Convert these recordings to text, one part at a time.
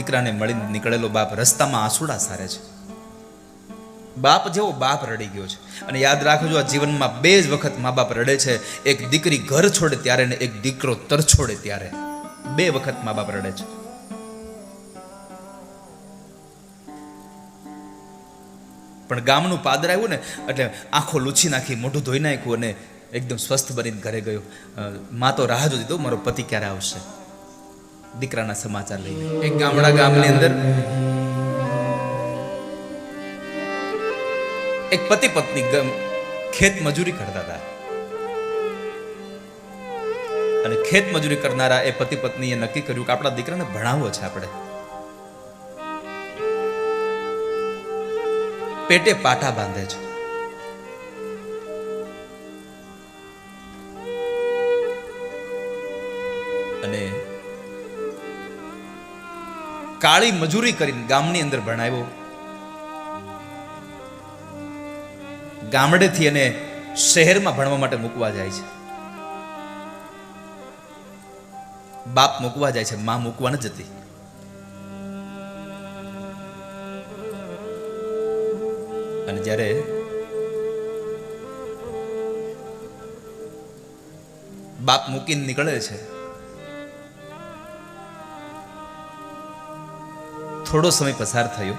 દીકરાને મળીને નીકળેલો બાપ રસ્તામાં આંસુડા સારે છે. બાપ જેવો બાપ રડી ગયો છે. અને યાદ રાખજો, આ જીવનમાં બે જ વખત મા બાપ રડે છે. એક દીકરી ઘર છોડે ત્યારે ને એક દીકરો તર છોડે ત્યારે. બે વખત મા બાપ રડે છે. પણ ગામનું પાદર આવ્યું ને, એટલે આંખો લૂછી નાખી, મોઢું ધોઈ નાખ્યું અને એકદમ સ્વસ્થ બનીને ઘરે ગયો. મા તો રાહ જોતી તો મારો પતિ ક્યારે આવશે? દીકરાના સમાચાર લઈને. એક ગામડા ગામની અંદર એક પતિ પત્ની ખેત મજૂરી કરતા હતા. અને ખેત મજૂરી કરનારા એ પતિ પત્નીએ નક્કી કર્યું કે આપણા દીકરાને ભણાવવો છે આપણે. પેટે પાટા બાંધે છે. કાળી મજૂરી કરીને ગામની અંદર ભણાવ્યો. ગામડેથી એને શહેરમાં ભણવા માટે મૂકવા જાય છે. બાપ મૂકવા જાય છે, માં મૂકવા ન જતી. અને જ્યારે બાપ મૂકીને નીકળે છે થોડો સમય પસાર થયો.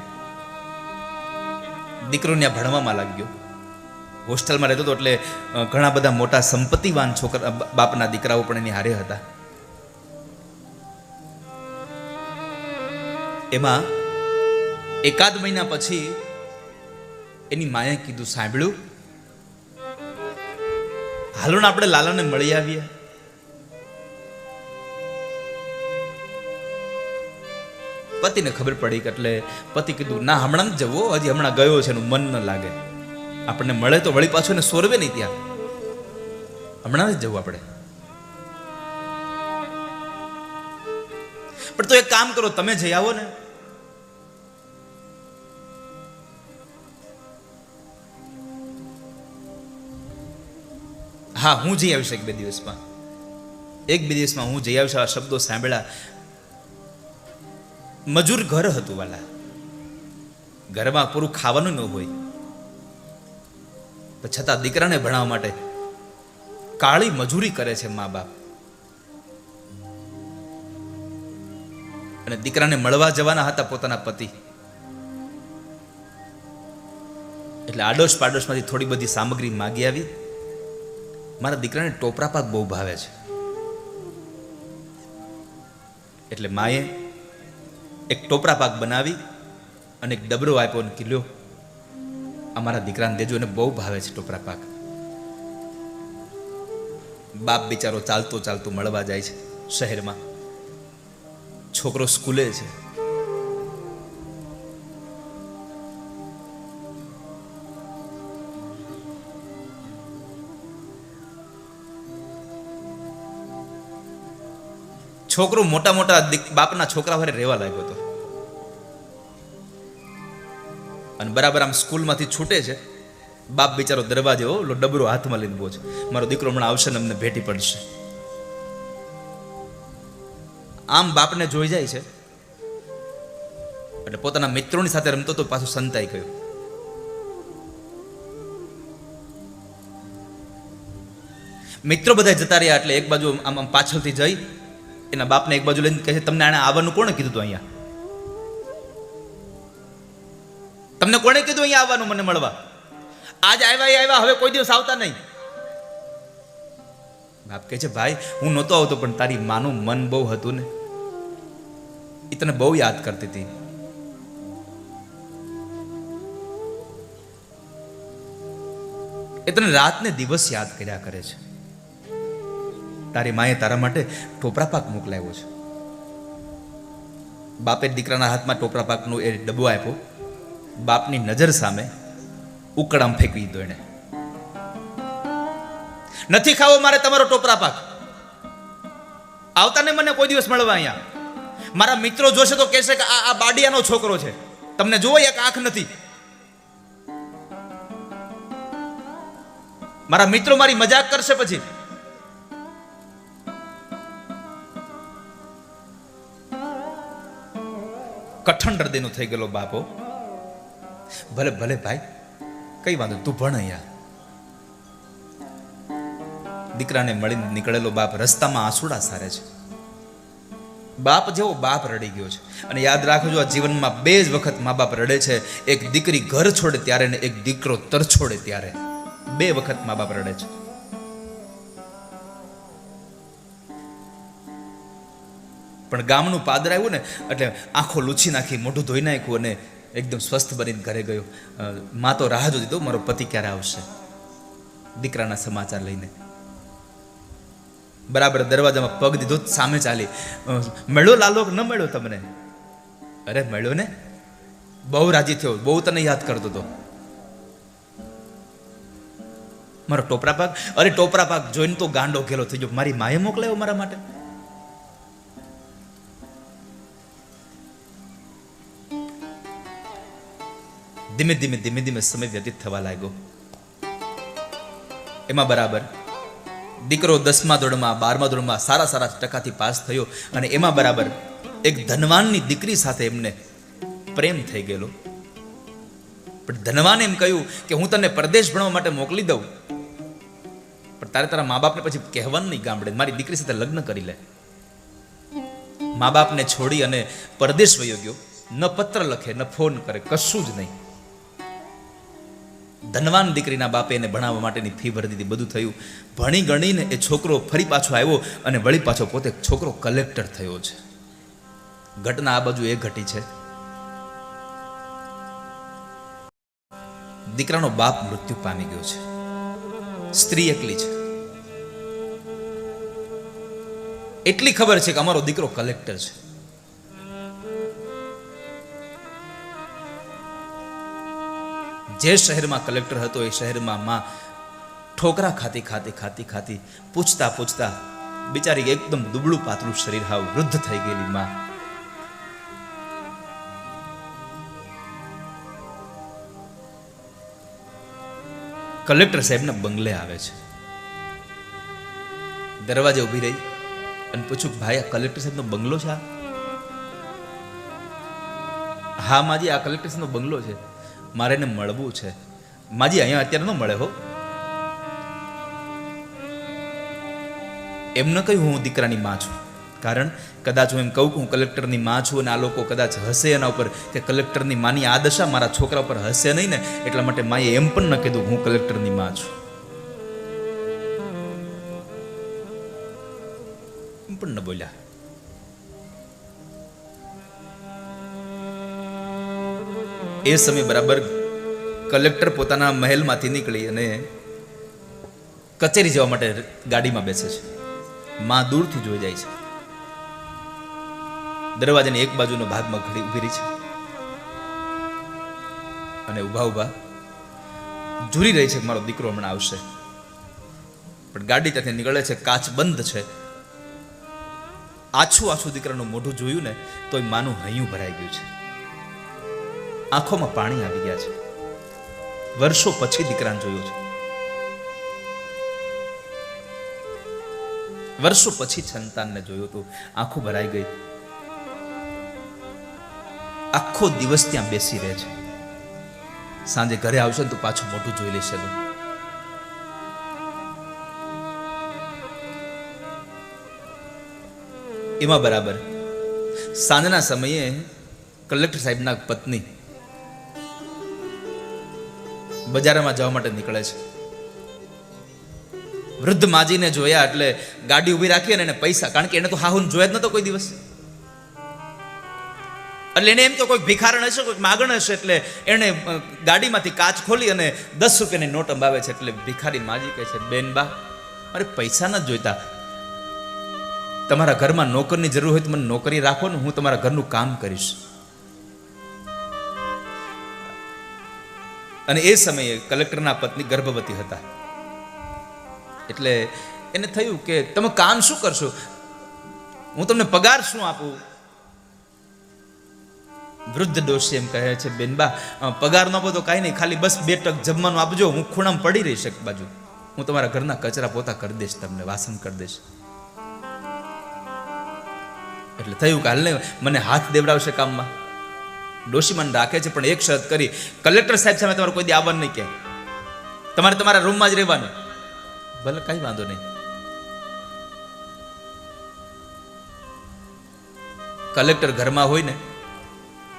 દીકરો ત્યાં ભણવામાં લાગ્યો. હોસ્ટેલમાં રહેતો હતો એટલે ઘણા બધા મોટા સંપત્તિવાન છોકરા બાપના દીકરાઓ પણ એની હારે હતા. એમાં એકાદ મહિના પછી એની માએ કીધું, સાંભળ્યું? હાલોને આપણે લાલાને મળી આવીએ પતિને ખબર પડી એટલે પતિ કીધું, ના, હમણાં જવો, હજી હમણાં ગયો છે એનું મન ન લાગે. આપણને મળે તો વળી પાછું એને સોરવે નહીં ત્યાં. હમણાં જ જવું આપણે. પણ તો એક કામ કરો, તમે જઈ આવો ને. હા, હું જઈ આવીશ એક બે દિવસમાં. એક બે દિવસમાં હું જઈ આવીશ, આ શબ્દો સાંભળ્યા. મજૂર ઘર હતું વાલા. ઘરમાં પૂરું ખાવાનું ન હોય. છતાં દીકરાને ભણાવવા માટે કાળી મજૂરી કરે છે મા બાપ. અને દીકરાને મળવા જવાના હતા પોતાના પતિ. એટલે આડોશ પાડોશમાંથી થોડી બધી સામગ્રી માગી આવી. મારા દીકરાને ટોપરા પાક બહુ ભાવે છે. એટલે માએ એક ટોપરા પાક બનાવી અને એક ડબરો આપ્યો અને કિલ્યો અમારા દીકરાને દેજો એને બહુ ભાવે છે ટોપરા પાક. બાપ બિચારો ચાલતો ચાલતો મળવા જાય છે શહેરમાં. છોકરો સ્કૂલે છે. છોકરો મોટા મોટા બાપના છોકરા વારે રહેવા લાગ્યો હતો. અને બરાબર આમ સ્કૂલમાંથી છૂટે છે. બાપ બિચારો દરવાજે ઓલો ડબરો હાથમાં લઈને બોજ મારો દીકરો હમણાં આવશે ને અમને ભેટી પડશે. આમ બાપને જોઈ જાય છે. એટલે પોતાના મિત્રોની સાથે રમતો તો પાછું સંતાઈ ગયો. મિત્રો બધા જતા રહ્યા એટલે એક બાજુ આમ આમ પાછળથી જઈ એના બાપને એક બાજુ લઈને કહે છે, તમને આને આવવાનું કોણે કીધું હતું અહીંયા? તમને કોણે કીધું અહીંયા આવવાનું મને મળવા? આજ આવ્યા એ આવ્યા, હવે કોઈ દિવસ આવતા નહીં. બાપ કહે છે, ભાઈ, હું નહોતો આવતો, પણ તારી માનું મન બહુ હતું ને. એ તને બહુ યાદ કરતી હતી. એ તને રાત ને દિવસ યાદ કર્યા કરે છે. તારી માએ તારા માટે ટોપરા પાક મોકલાવ્યો છે. બાપે દીકરાના હાથમાં ટોપરા પાકનું એ ડબ્બો આપ્યો. બાપની નજર સામે ઉકળામ ફેંકી દીધો એને નથી ખાવો મારે તમારો ટોપરા પાક. આવતા ને મને કોઈ દિવસ મળવા અહીંયા. મારા મિત્રો જોશે તો કહેશે કે આ આ બાડિયાનો છોકરો છે. તમને જુઓ એક આંખ નથી. મારા મિત્રો મારી મજાક કરશે પછી કઠણ હૃદયનો થઈ ગયેલો બાપો. ભલે ભલે ભાઈ, કઈ વાંધો તું ભણ અહીંયા. દીકરાને મળીને નીકળેલો બાપ રસ્તામાં આંસુડા સારે છે. બાપ જેવો બાપ રડી ગયો છે. અને યાદ રાખજો, આ જીવનમાં બે જ વખત મા બાપ રડે છે. એક દીકરી ઘર છોડે ત્યારે ને એક દીકરો તર છોડે ત્યારે. બે વખત મા બાપ રડે છે. પણ ગામનું પાદર આવ્યું ને, એટલે આંખો લૂછી નાખી, મોઢું ધોઈ નાખ્યું અને એકદમ સ્વસ્થ બનીને ઘરે ગયો. મા તો રાહ જોતી તો મારો પતિ ક્યારે આવશે? દીકરાના સમાચાર લઈને. બરાબર, દરવાજામાં પગ દીધો, સામે ચાલી. મળ્યો લાલો ન મળ્યો તમને? અરે, મળ્યો ને? બહુ રાજી થયો, બહુ તને યાદ કરતો હતો. મારો ટોપરા પાક? અરે, ટોપરા પાક જોઈને તો ગાંડો ઘેલો થઈ ગયો. મારી માએ મોકલાયો મારા માટે? ધીમે ધીમે ધીમે ધીમે સમય વ્યતીત થવા લાગ્યો. એમાં બરાબર દીકરો દસમા ધોરણમાં, બારમા ધોરણમાં સારા સારા ટકાથી પાસ થયો અને એમાં બરાબર એક ધનવાનની દીકરી સાથે એમને પ્રેમ થઈ ગયેલો. પણ ધનવાને એમ કહ્યું કે હું તને પરદેશ ભણવા માટે મોકલી દઉં. પણ તારે તારા મા બાપને પછી કહેવાનું નહીં ગામડે. મારી દીકરી સાથે લગ્ન કરી લે. મા બાપને છોડી અને પરદેશ વયો ગયો. ન પત્ર લખે, ન ફોન કરે, કશું જ નહીં. ધનવાન દીકરીના બાપે એને ભણાવવા માટેની ફી ભરી દીધી. બધું થયું. ભણી ગણીને એ છોકરો ફરી પાછો આવ્યો અને વળી પાછો પોતે છોકરો કલેક્ટર થયો છે. ઘટના આ બાજુ એ ઘટી છે. દીકરાનો બાપ મૃત્યુ પામી ગયો છે. સ્ત્રી એકલી છે. એટલી ખબર છે કે અમારો દીકરો કલેક્ટર છે. જે શહેરમાં કલેક્ટર હતો એ શહેરમાં માં ઠોકરા ખાતી ખાતી ખાતી ખાતી પૂછતા પૂછતા બિચારી એકદમ દુબળું પાતળું શરીર હાવ વૃદ્ધ થઈ ગયેલી માં. કલેક્ટર સાહેબના બંગલે આવે છે. દરવાજે ઊભી રહી અને પૂછ્યું ભાઈ, આ કલેક્ટર સાહેબનો બંગલો છે હા, માજી, આ કલેક્ટર સાહેબનો બંગલો છે. મારે એને મળવું છે. માજી અહીંયા અત્યારે ન મળે હો. એમને કહ્યું હું દીકરાની માં છું. કારણ કદાચ હું એમ કહું કે હું કલેક્ટરની માં છું અને આ લોકો કદાચ હશે એના ઉપર કે કલેક્ટરની માની આ દશા મારા છોકરા ઉપર હશે નહીં ને, એટલા માટે માએ એમ પણ ન કીધું હું કલેક્ટરની માં છું. એમ પણ ન બોલ્યા. એ સમય બરાબર કલેક્ટર પોતાના મહેલમાંથી નીકળી અને કચેરી જવા માટે ગાડીમાં બેસે છે. માં દૂરથી જોઈ જાય છે. દરવાજાની એક બાજુનો ભાગમાં ઘડી ઊભી રહી છે. અને ઊભા ઊભા ઝૂરી રહી છે મારો દીકરો હમણાં આવશે. પણ ગાડી ત્યાંથી નીકળે છે, કાચ બંધ છે. આછું આછું દીકરાનું મોઢું જોયું ને તોય માનું હૈયું ભરાઈ ગયું છે. આંખોમાં પાણી આવી ગયા છે. વર્ષો પછી દીકરાને જોયો છે. વર્ષો પછી સંતાનને જોયું હતું. આંખો ભરાઈ ગઈ. આખો દિવસ ત્યાં બેસી રહે છે. સાંજે ઘરે આવશે ને તો પાછું મોટું જોઈ લેશે તો. એમાં બરાબર. સાંજના સમયે કલેક્ટર સાહેબના પત્ની બજારમાં જવા માટે નીકળે છે. વૃદ્ધ માજીને જોયા એટલે ગાડી ઊભી રાખી અને એને પૈસા, કારણ કે એને તો હાહુન જોયા જ નતો કોઈ દિવસ. એટલે એને એમ તો કોઈ ભિખારણ હશે, કોઈ માગણ હશે, એટલે એને ગાડીમાંથી કાચ ખોલી અને દસ રૂપિયાની નોટ અંબાવે છે, એટલે ભિખારી માજી કહે છે, બેન બા અરે પૈસા ન જોઈતા. તમારા ઘરમાં નોકરની જરૂર હોય તો મને નોકરી રાખો ને હું તમારા ઘરનું કામ કરીશ. અને એ સમયે કલેક્ટરના પત્ની ગર્ભવતી હતા. એટલે એને થયું કે તમે કામ શું કરશો? હું તમને પગાર શું આપું? વૃદ્ધ ડોશી એમ કહે છે બેનબા પગાર ન બધો કાંઈ નહીં, ખાલી બસ બે ટક જમવાનું આપજો, હું ખૂણામાં પડી રહીશ એક બાજુ. હું તમારા ઘરના કચરા પોતા કરી દઈશ તમને, વાસણ કરી દઈશ. એટલે થયું કે હાલ મને હાથ દેવડાવશે કામમાં. ડોશીમાન રાખે છે, પણ એક શરત કરી. કલેક્ટર સાહેબ સામે તમારે કોઈ દી આવવાનું નહીં કે. તમારે તમારા રૂમમાં જ રહેવાનું. ભલે કઈ વાંધો નહીં. કલેક્ટર ઘરમાં હોય ને,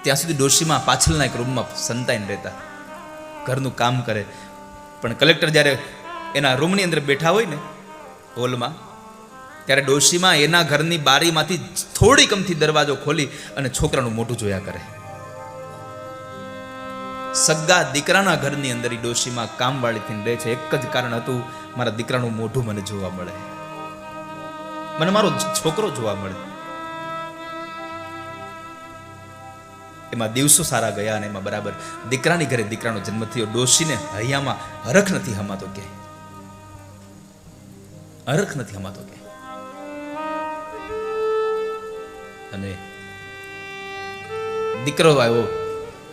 ત્યાં સુધી ડોશીમાં પાછળના એક રૂમમાં સંતાઈને રહેતા. ઘરનું કામ કરે. પણ કલેક્ટર જ્યારે એના રૂમની અંદર બેઠા હોય ને, હોલમાં, ત્યારે ડોશીમાં એના ઘરની બારીમાંથી થોડી કમથી દરવાજો ખોલી અને છોકરાનું મોટું જોયા કરે. સગા દીકરાના ઘરની અંદર ઈ ડોશીમાં કામવાળી થઈને રહે છે. એક જ કારણ હતું, મારા દીકરાનું મોઢું મને જોવા મળે. મને મારો છોકરો જોવા મળે. એમાં દિવસો સારા ગયા અને એમાં બરાબર દીકરાની ઘરે દીકરાનો જન્મ થયો. ડોશીને હૈયામાં હરખ નથી હમાતો કે. હરખ નથી હમાતો કે. અને દીકરો આવ્યો.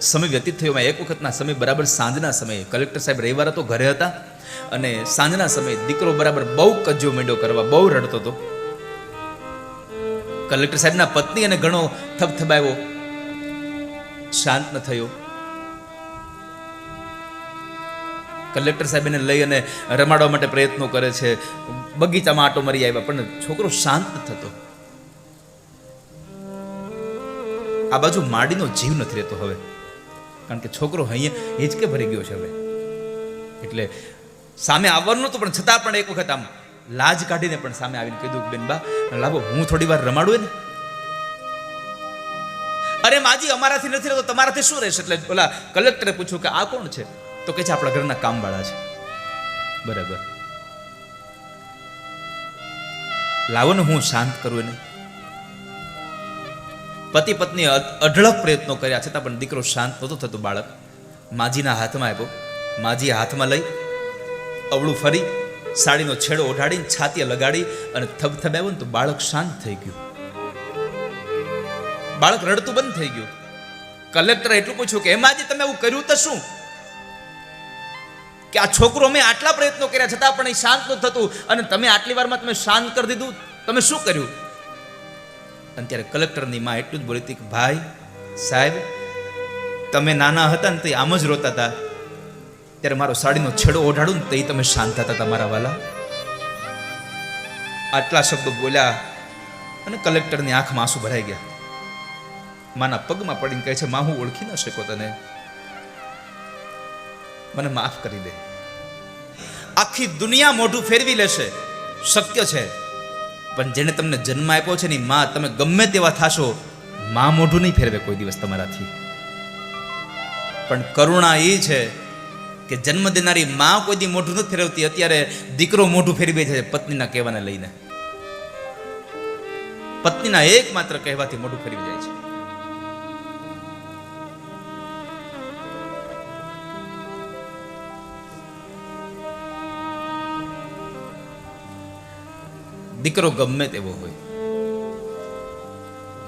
સમય વ્યતીત થયો. એક વખતના સમય બરાબર સાંજના સમયે. કલેક્ટર સાહેબ રવિવારે તો ઘરે હતા અને સાંજના સમયે દીકરો બરાબર બહુ કજ્જો મેંડો કરવા, બહુ રડતો હતો. કલેક્ટર સાહેબના પત્ની અને ઘણો થબથબાયો શાંત ન થયો. કલેક્ટર સાહેબ એને લઈ અને રમાડવા માટે પ્રયત્નો કરે છે. બગીચામાં આટો મરી આવ્યા, પણ છોકરો શાંત થતો. આ બાજુ માડીનો જીવ નથી રહેતો હવે. કારણ કે છોકરો અહીંયા હિંચકે ભરી ગયો છે હવે. એટલે સામે આવવાનું નહોતું, પણ છતાં પણ એક વખત આમ લાજ કાઢીને પણ સામે આવીને કીધું કે બેન બા લાવો, હું થોડી વાર રમાડું ને અરે માજી, અમારાથી નથી રહેતો, તમારાથી શું રહેશે? એટલે ઓલા કલેક્ટરે પૂછ્યું કે આ કોણ છે? તો કે છે આપણા ઘરના કામવાળા છે. બરાબર. લાવો ને હું શાંત કરું એને. પતિ પત્ની અઢળક પ્રયત્નો કર્યા. છતાં પણ દીકરો શાંત નહોતો થતો બાળક. માજીના હાથમાં આપ્યો. માજી હાથમાં લઈ અવળું ફરી, સાડીનો છેડો ઓઢાડીને છાતીએ લગાડી અને થબથબાવ્યો ને તો બાળક શાંત થઈ ગયું. બાળક રડતું બંધ થઈ ગયું. કલેક્ટર એટલું પૂછ્યું કે એમાંથી તમે એવું કર્યું તો શું? કે, આ છોકરો અમે આટલા પ્રયત્નો કર્યા, છતાં પણ એ શાંત નહોતું થતું. અને તમે આટલી વારમાં તમે શાંત કરી દીધું. તમે શું કર્યું? અને ત્યારે કલેક્ટરની માં એટલું જ બોલી હતી કે, ભાઈ, સાહેબ, તમે નાના હતા ને તે આમ જ રોતા હતા. ત્યારે મારો સાડીનો છેડો ઓઢાડું ને તે તમે શાંત હતા તમારા વાલા. આટલા શબ્દો બોલ્યા અને કલેક્ટરની આંખમાં આંસુ ભરાઈ ગયા. માના પગમાં પડીને કહે છે, માં, હું ઓળખી ન શકો તને. મને માફ કરી દે. આખી દુનિયા મોઢું ફેરવી લેશે. શક્ય છે. પણ જેને તમને જન્મ આપ્યો છે ને માં, તમે ગમે તેવા થાશો, માં મોઢું નહીં ફેરવે કોઈ દિવસ તમારાથી. પણ કરુણા એ છે કે જન્મ દેનારી માં કોઈ દી મોઢું નથી ફેરવતી, અત્યારે દીકરો મોઢું ફેરવે છે પત્નીના કહેવાને લઈને. પત્નીના એકમાત્ર કહેવાથી મોઢું ફેરવી જાય છે. દીકરો ગમે તેવો હોય.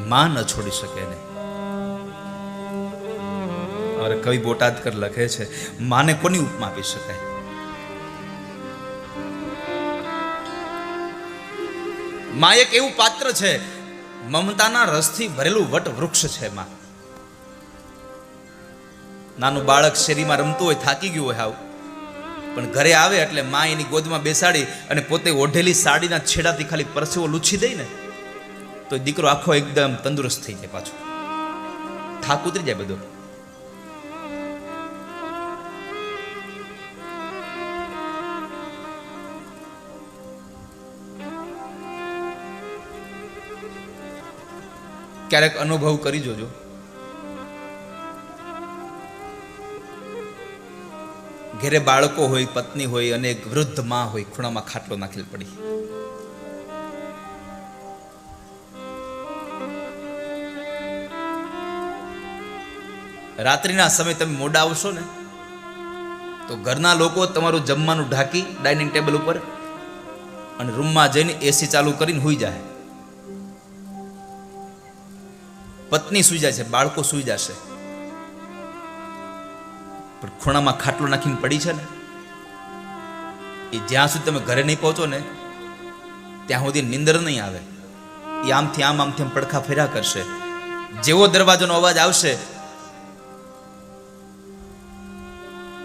માં ન છોડી શકે નહીં અરે કવિ બોટાદકર લખે છે, માને કોની ઉપમા આપી શકાય? માં એક એવું પાત્ર છે, મમતાના રસથી ભરેલું વટ વૃક્ષ છે માં. નાનું બાળક શેરીમાં રમતું હોય, થાકી ગયું હોય હાવ પણ ઘરે આવે એટલે મા એની ગોદમાં બેસાડી અને પોતે ઓઢેલી સાડીના છેડાથી ખાલી પરસેવો લૂછી દઈ ને, તો દીકરો આખો એકદમ તંદુરસ્ત થઈ જાય પાછો. થાક ઉતરી જાય બધો. ક્યારેક અનુભવ કરી જોજો. ઘેરે બાળકો હોય, પત્ની હોય અને વૃદ્ધમાં હોય, ખૂણામાં ખાટલો નાખેલ પડી. રાત્રિના સમય તમે મોડા આવશો ને, તો ઘરના લોકો તમારું જમવાનું ઢાંકી ડાઇનિંગ ટેબલ ઉપર અને રૂમમાં જઈને એસી ચાલુ કરીને સુઈ જાય. પત્ની સુઈ જાય છે, બાળકો સુઈ જશે. પણ ખૂણામાં ખાટલો નાખીને પડી છે ને, એ જ્યાં સુધી તમે ઘરે નહીં પહોંચો ને, ત્યાં સુધી નિંદર નહીં આવે. એ આમથી આમ આમથી આમ પડખા ફેર્યા કરશે. જેવો દરવાજાનો અવાજ આવશે,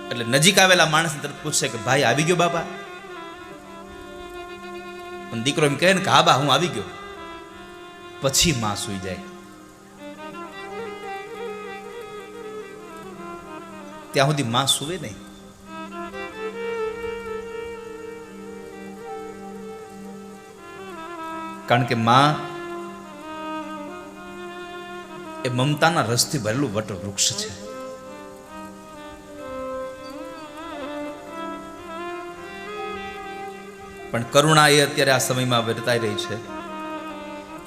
એટલે નજીક આવેલા માણસ તરફ પૂછશે કે, ભાઈ, આવી ગયો બાપા? પણ દીકરો એમ કહે ને કે, હા બા, હું આવી ગયો. પછી માં સુઈ જાય. ત્યાં સુધી માં સુવે નહીં. કારણ કે માં એ મમતાના રસથી ભરેલું વટ વૃક્ષ છે. પણ કરુણા એ અત્યારે આ સમયમાં વર્તાઈ રહી છે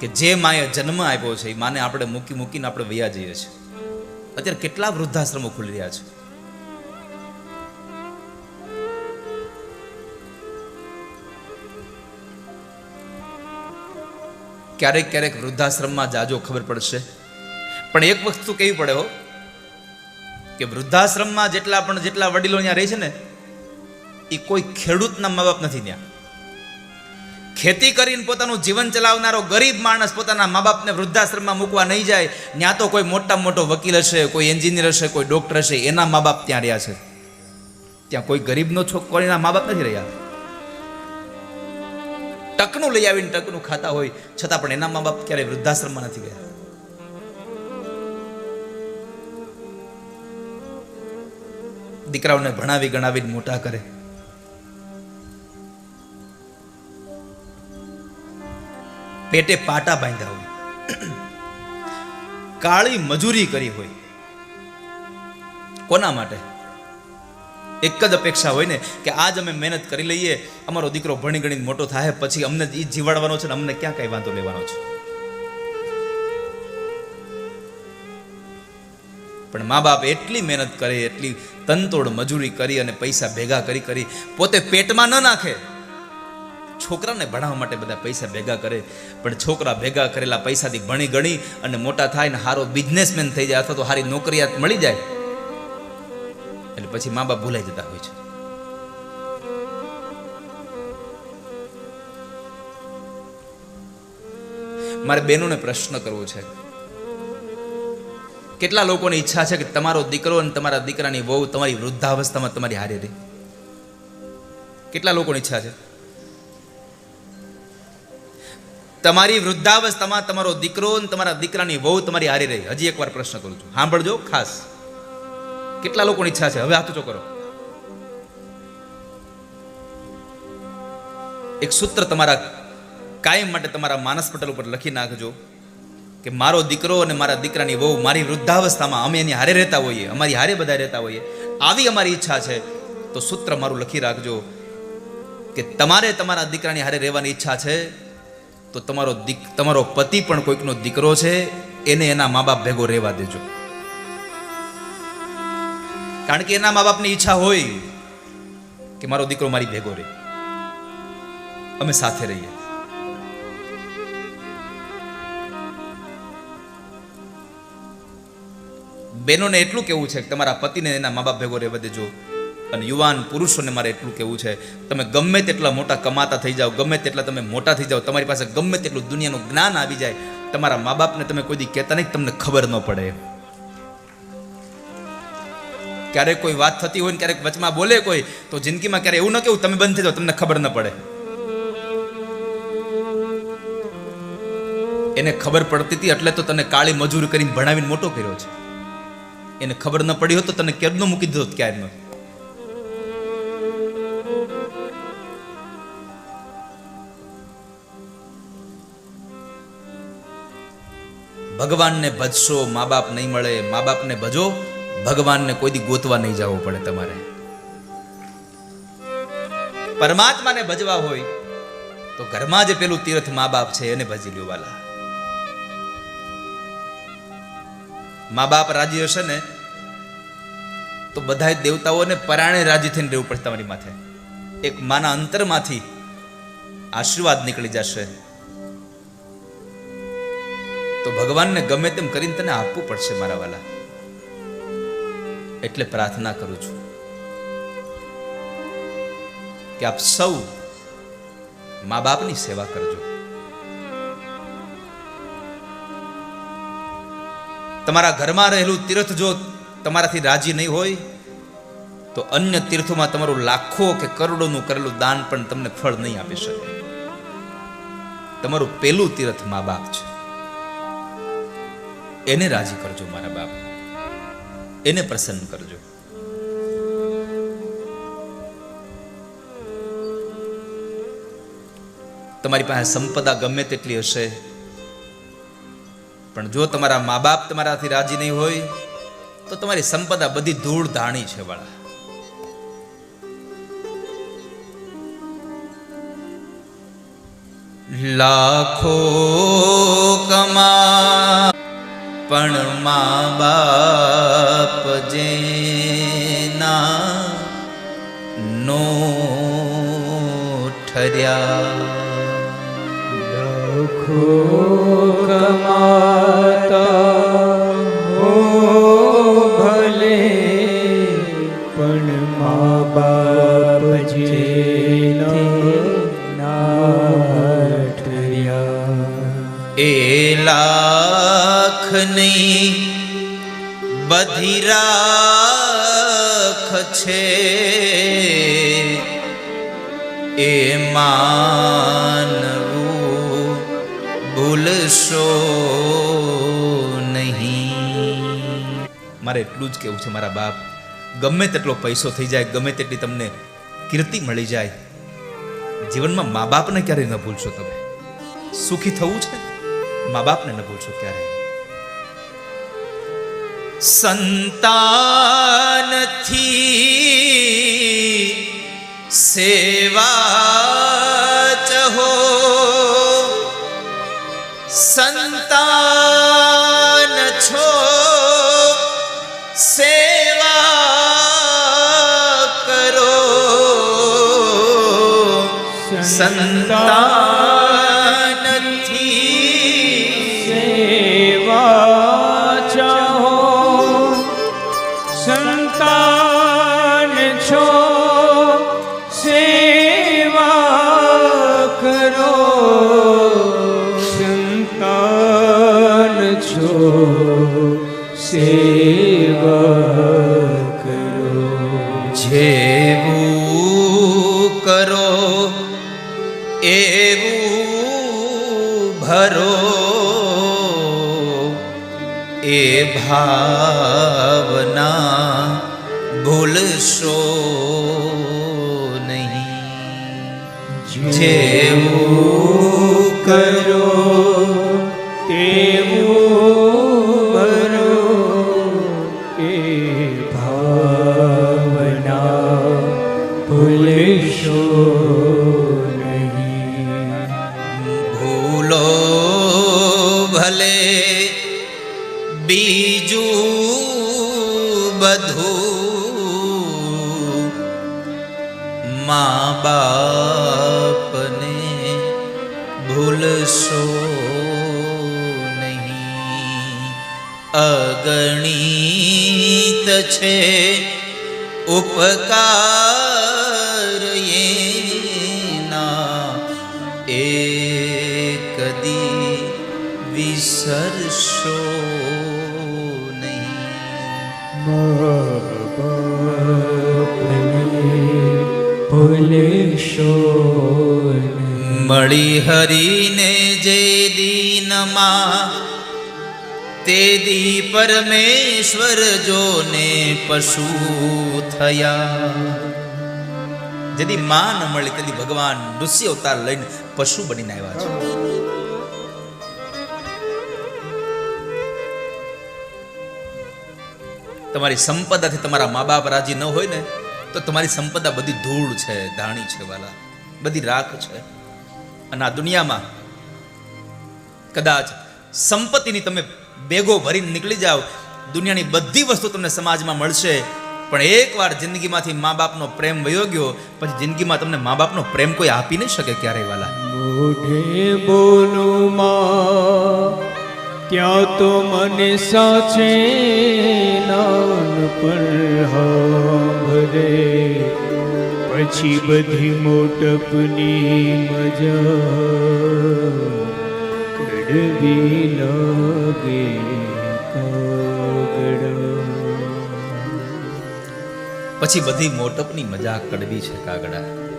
કે જે માએ જન્મ આપ્યો છે એ માને આપણે મૂકી મૂકીને આપણે વૈયા જઈએ છીએ. અત્યારે કેટલા વૃદ્ધાશ્રમો ખુલી રહ્યા છે. ક્યારેક ક્યારેક વૃદ્ધાશ્રમમાં જાજો ખબર પડશે. પણ એક વસ્તુ કેવી પડે હો, કે વૃદ્ધાશ્રમમાં જેટલા પણ જેટલા વડીલો ત્યાં રહે છે ને, એ કોઈ ખેડૂતના મા બાપ નથી ત્યાં. ખેતી કરીને પોતાનું જીવન ચલાવનારો ગરીબ માણસ પોતાના મા બાપને વૃદ્ધાશ્રમમાં મૂકવા નહીં જાય, ત્યાં તો કોઈ મોટા મોટો વકીલ હશે, કોઈ એન્જિનિયર હશે, કોઈ ડૉક્ટર હશે, એના મા બાપ ત્યાં રહ્યા છે. ત્યાં કોઈ ગરીબનો છોકરીના મા બાપ નથી રહ્યા. ટકનું લઈ આવીને ટકનું ખાતા હોય, છતાં પણ એના મા બાપ ક્યારેય વૃદ્ધાશ્રમમાં નથી ગયા. દીકરાઓને ભણાવી ગણાવીને મોટા કરે. પેટે પાટા બાંધ્યા હોય. કાળી મજૂરી કરી હોય. કોના માટે? એક જ અપેક્ષા હોય ને કે આજ અમે મહેનત કરી લઈએ, અમારો દીકરો ભણી ગણીને મોટો થાય, પછી અમને એ જીવાડવાનો છે ને અમને ક્યાં કઈ વાંધો લેવાનો છે? પણ મા બાપ એટલી મહેનત કરે, એટલી તનતોડ મજૂરી કરી અને પૈસા ભેગા કરી કરી પોતે પેટમાં ન નાખે. છોકરાને ભણાવવા માટે બધા પૈસા ભેગા કરે, પણ છોકરા ભેગા કરેલા પૈસાથી ભણી ગણી અને મોટા થાય ને સારો બિઝનેસમેન થઈ જાય અથવા તો સારી નોકરિયાત મળી જાય એટલે પછી મા બાપ ભૂલાઈ જતા હોય છે. મારે બહેનોને પ્રશ્ન કરવો છે. કેટલા લોકોની ઈચ્છા છે કે તમારો દીકરો અને તમારા દીકરાની વહુ તમારી વૃદ્ધાવસ્થામાં તમારી હારે રહે? કેટલા લોકોની ઈચ્છા છે? તમારી વૃદ્ધાવસ્થામાં તમારો દીકરો અને તમારા દીકરાની વહુ તમારી હારે રહે. હજી એકવાર પ્રશ્ન કરું છું. સાંભળજો ખાસ. કેટલા લોકોની ઈચ્છા છે? હવે હાથ ઊંચો કરો. એક સૂત્ર તમારા કાયમ માટે તમારા માનસ પટલ ઉપર લખી નાખજો કે મારો દીકરો અને મારા દીકરાની વહુ મારી વૃદ્ધાવસ્થામાં અમે એની હારે રહેતા હોઈએ, અમારી હારે બધા રહેતા હોઈએ, આવી અમારી ઈચ્છા છે, તો સૂત્ર મારું લખી રાખજો કે તમારે તમારા દીકરાની હારે રહેવાની ઈચ્છા છે, તો તમારો દીક તમારો પતિ પણ કોઈકનો દીકરો છે, એને એના મા બાપ ભેગો રહેવા દેજો. કારણ કે એના મા બાપની ઈચ્છા હોય કે મારો દીકરો મારી ભેગો રહે. અમે સાથે રહીએ. બહેનોને એટલું કેવું છે કે તમારા પતિને એના મા બાપ ભેગો રહેવા દેજો અને યુવાન પુરુષોને મારે એટલું કેવું છે, તમે ગમે તેટલા મોટા કમાતા થઈ જાઓ, ગમે તેટલા તમે મોટા થઈ જાઓ, તમારી પાસે ગમે તેટલું દુનિયાનું જ્ઞાન આવી જાય, તમારા મા બાપને તમે કોઈ દી કહેતા નહીં તમને ખબર ન પડે. ક્યારેક કોઈ વાત થતી હોય ને ક્યારેક વચમાં બોલે કોઈ, તો જિંદગીમાં ક્યારે એવું ન કેવું તમે બંધ થઈ જાઓ, તમને ખબર ન પડે. એને ખબર પડતી હતી, એટલે તો તને કાળી મજૂરી કરીને ભણાવીને મોટો કર્યો છે. એને ખબર ન પડી હોત તો તને કેદનો મૂકી દીધો ક્યારનો. ભગવાનને ભજશો, મા બાપ નહીં મળે, મા બાપને ભજો. ભગવાનને કોઈ દી ગોતવા નહીં જવું પડે તમારે. પરમાત્માને ભજવા હોય તો ઘરમાં જે પેલું તીર્થ મા બાપ છે એને ભજી લ્યો વાલા. મા બાપ રાજી હશે ને, તો બધા દેવતાઓને પરાણે રાજી થઈને રહેવું પડશે તમારી માથે. એક માના અંતરમાંથી આશીર્વાદ નીકળી જશે. તો ભગવાનને ગમે તેમ કરીને તને આપવું પડશે મારા વાલા. એટલે પ્રાર્થના કરું છું કે આપ સૌ મા બાપની સેવા કરજો. તમારા ઘરમાં રહેલું તીર્થ જો તમારાથી રાજી નહીં હોય તો અન્ય તીર્થોમાં તમારું લાખો કે કરોડોનું કરેલું દાન પણ તમને ફળ નહીં આપી શકે. તમારું પેલું તીર્થ મા બાપ છે. એને રાજી કરજો મારા બાપ. એને પ્રસન્ન કરજો. તમારી પાસે સંપદા ગમે તેટલી હશે, પણ જો તમારા મા બાપ તમારાથી રાજી નહીં હોય, તો તમારી સંપદા બધી ધૂળ ધાણી છે, વાળા. લાખો કમા પણ મા બાપ જેના નો ઠર્યા લખો કમાતા હો ભલે પણ મા બાપ એ લાખ નહીં બધી રાખ છે. એ માનવું ભૂલશો નહીં. મારે એટલું જ કેવું છે મારા બાપ. ગમે તેટલો પૈસો થઈ જાય, ગમે તેટલી તમને કીર્તિ મળી જાય, જીવનમાં મા બાપને ક્યારેય ન ભૂલશો તમે. સુખી થવું છે? મા બાપને ન ભૂલશો ક્યારે સંતાનથી સેવા ચહો સંતાન છો સેવા કરો સંતાનથી ભૂલશો નહીં. જેવું છે ઉપકાર એના એ કદી વિસરશો નહીં ભૂલેશો મળી હરીને જે દીનમાં તે પરમેશ્વર જોને પશુ થયા. જેદી માં ન મળી તેદી ભગવાન ઋષિ અવતાર લઈને પશુ બનીને આવ્યા છે. તમારી સંપદાથી તમારા મા બાપ રાજી ન હોય ને, તો તમારી સંપદા બધી ધૂળ છે, ધાણી છે વાલા, બધી રાખ છે. અને આ દુનિયામાં કદાચ સંપત્તિની તમે બેગો ભરીને નીકળી જાઓ દુનિયાની બધી વસ્તુ તમને સમાજમાં મળશે. પણ એકવાર જિંદગીમાંથી મા બાપનો પ્રેમ વયો ગયો, પછી જિંદગીમાં તમને મા બાપનો પ્રેમ કોઈ આપી નહીં શકે ક્યારેય વાલા. મોઢે બોલું ત્યાં તો મને સાચે નાનપણ હાંભરે. પછી બધી મોટપની મજા પછી બધી મોટપની મજાક કડવી છે કાગડા.